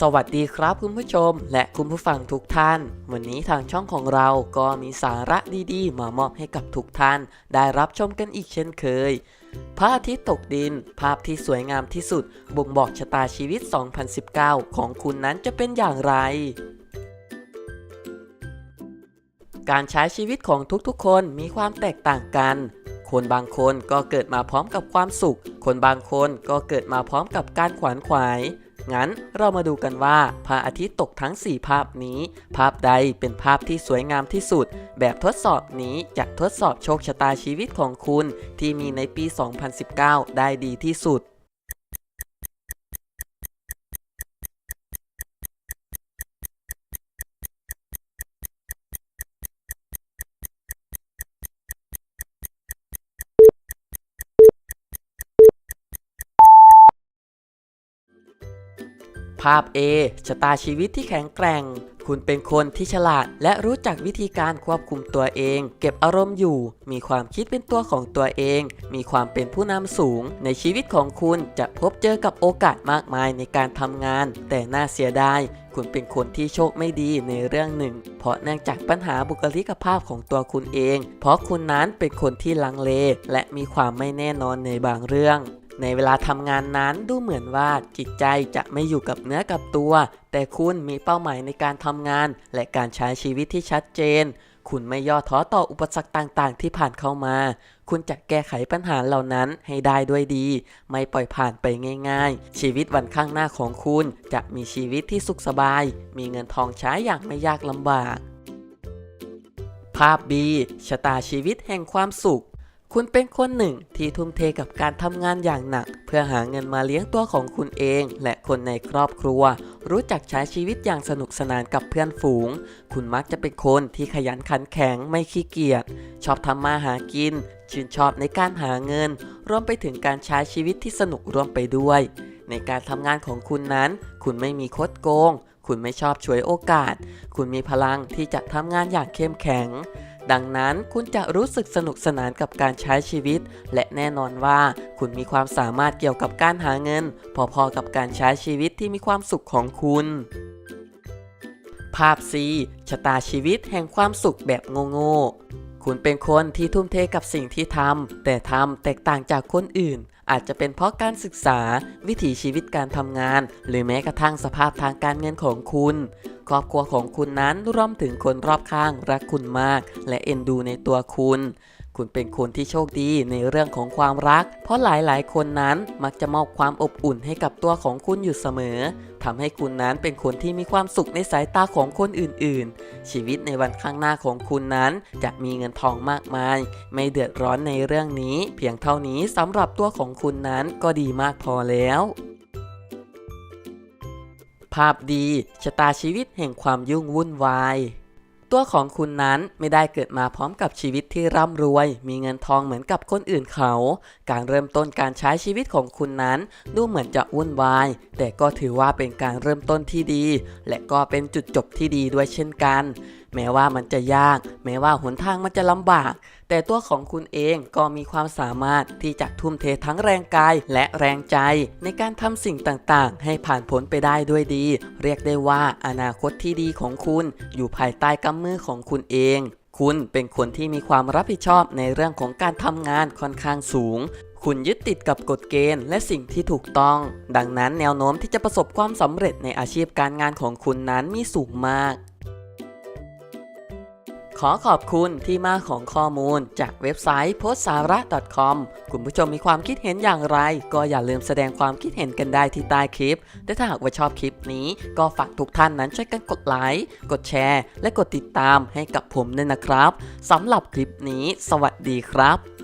สวัสดีครับคุณผู้ชม และคุณผู้ฟังทุกท่าน วันนี้ทางช่องของเราก็มีสาระดีๆ มามอบให้กับทุกท่าน ได้รับชมกันอีกเช่นเคยพระอาทิตย์ตกดิน ภาพที่สวยงามที่สุด บ่งบอกชะตาชีวิต 2019 ของคุณนั้นจะเป็นอย่างไร การใช้ชีวิตของทุกๆ คนมีความแตกต่างกันคนบางคนก็เกิดมาพร้อมกับความสุข คนบางคนก็เกิดมาพร้อมกับการขวนขวาย งั้นเรามาดูกันว่าพระอาทิตย์ตกทั้ง 4 ภาพนี้ ภาพใดเป็นภาพที่สวยงามที่สุด แบบทดสอบนี้จะทดสอบโชคชะตาชีวิตของคุณ ที่มีในปี 2019 ได้ดีที่สุด ภาพ A ชะตาชีวิตที่แข็งแกร่ง คุณเป็นคนที่ฉลาด และรู้จักวิธีการควบคุมตัวเอง เก็บอารมณ์อยู่ มีความคิดเป็นตัวของตัวเอง มีความเป็นผู้นำสูง ในชีวิตของคุณจะพบเจอกับโอกาสมากมายในการทำงาน แต่น่าเสียดายคุณเป็นคนที่โชคไม่ดีในเรื่องหนึ่ง เพราะเนื่องจากปัญหาบุคลิกภาพของตัวคุณเอง เพราะคุณนั้นเป็นคนที่ลังเล และมีความไม่แน่นอนในบางเรื่อง ในเวลาทำงานนั้นดูเหมือนว่าจิตใจจะไม่อยู่กับเนื้อกับตัว แต่คุณมีเป้าหมายในการทำงาน และการใช้ชีวิตที่ชัดเจน คุณไม่ย่อท้อต่ออุปสรรคต่างๆ ที่ผ่านเข้ามา คุณจะแก้ไขปัญหาเหล่านั้นให้ได้ด้วยดี ไม่ปล่อยผ่านไปง่ายๆ ชีวิตวันข้างหน้าของคุณจะมีชีวิตที่สุขสบาย มีเงินทองใช้อย่างไม่ยากลำบาก ภาพ B ชะตาชีวิตแห่งความสุข คุณเป็นคนหนึ่งที่ทุ่มเทกับการทำงานอย่างหนัก เพื่อหาเงินมาเลี้ยงตัวของคุณเอง และคนในครอบครัว รู้จักใช้ชีวิตอย่างสนุกสนานกับเพื่อนฝูง คุณมักจะเป็นคนที่ขยันขันแข็งไม่ขี้เกียจชอบทำมาหากิน ชื่นชอบในการหาเงิน รวมไปถึงการใช้ชีวิตที่สนุกร่วมไปด้วย ในการทำงานของคุณนั้น คุณไม่มีคดโกง คุณไม่ชอบฉวยโอกาส คุณมีพลังที่จะทำงานอย่างเข้มแข็ง ดังนั้นคุณจะรู้สึกสนุกสนานกับการใช้ชีวิต และแน่นอนว่าคุณมีความสามารถเกี่ยวกับการหาเงิน พอๆกับการใช้ชีวิตที่มีความสุขของคุณ ภาพ C ชะตาชีวิตแห่งความสุขแบบโง่ๆคุณเป็นคนที่ทุ่มเทกับสิ่งที่ทำแต่ทำแตกต่างจากคนอื่นอาจจะเป็นเพราะการศึกษา วิถีชีวิตการทำงาน หรือแม้กระทั่งสภาพทางการเงินของคุณ ครอบครัวของคุณนั้นรวมถึงคนรอบข้างรักคุณมาก และเอ็นดูในตัวคุณ คุณเป็นคนที่โชคดีในเรื่องของความรัก เพราะหลายๆ คนนั้นมักจะมอบความอบอุ่นให้กับตัวของคุณอยู่เสมอทำให้คุณนั้นเป็นคนที่มีความสุขในสายตาของคนอื่นๆ ชีวิตในวันข้างหน้าของคุณนั้น จะมีเงินทองมากมาย ไม่เดือดร้อนในเรื่องนี้ เพียงเท่านี้สำหรับตัวของคุณนั้นก็ดีมากพอแล้วาพดี ชะตาชีวิตแห่งความยุ่งวุ่นวาย ตัวของคุณนั้นไม่ได้เกิดมาพร้อมกับชีวิตที่ร่ำรวย มีเงินทองเหมือนกับคนอื่นเขา การเริ่มต้นการใช้ชีวิตของคุณนั้นดูเหมือนจะวุ่นวาย แต่ก็ถือว่าเป็นการเริ่มต้นที่ดี และก็เป็นจุดจบที่ดีด้วยเช่นกัน แม้ว่ามันจะยาก แม้ว่าหนทางมันจะลำบาก แต่ตัวของคุณเองก็มีความสามารถที่จะทุ่มเททั้งแรงกายและแรงใจ ในการทำสิ่งต่างๆ ให้ผ่านพ้นไปได้ด้วยดี เรียกได้ว่าอนาคตที่ดีของคุณ อยู่ภายใต้กำมือของคุณเองคุณเป็นคนที่มีความรับผิดชอบในเรื่องของการทำงานค่อนข้างสูง คุณยึดติดกับกฎเกณฑ์และสิ่งที่ถูกต้อง ดังนั้นแนวโน้มที่จะประสบความสำเร็จในอาชีพการงานของคุณนั้นมีสูงมาก ขอขอบคุณที่มาของข้อมูล จากเว็บไซต์ p o s t s a r a .com คุณผู้ชมมีความคิดเห็นอย่างไร ก็อย่าลืมแสดงความคิดเห็นกันได้ที่ใต้คลิป และถ้าหากว่าชอบคลิปนี้ ก็ฝากทุกท่านนั้นช่วยกันกดไลค์ กดแชร์ และกดติดตามให้กับผมด้วยนะครับสำหรับคลิปนี้ สวัสดีครับ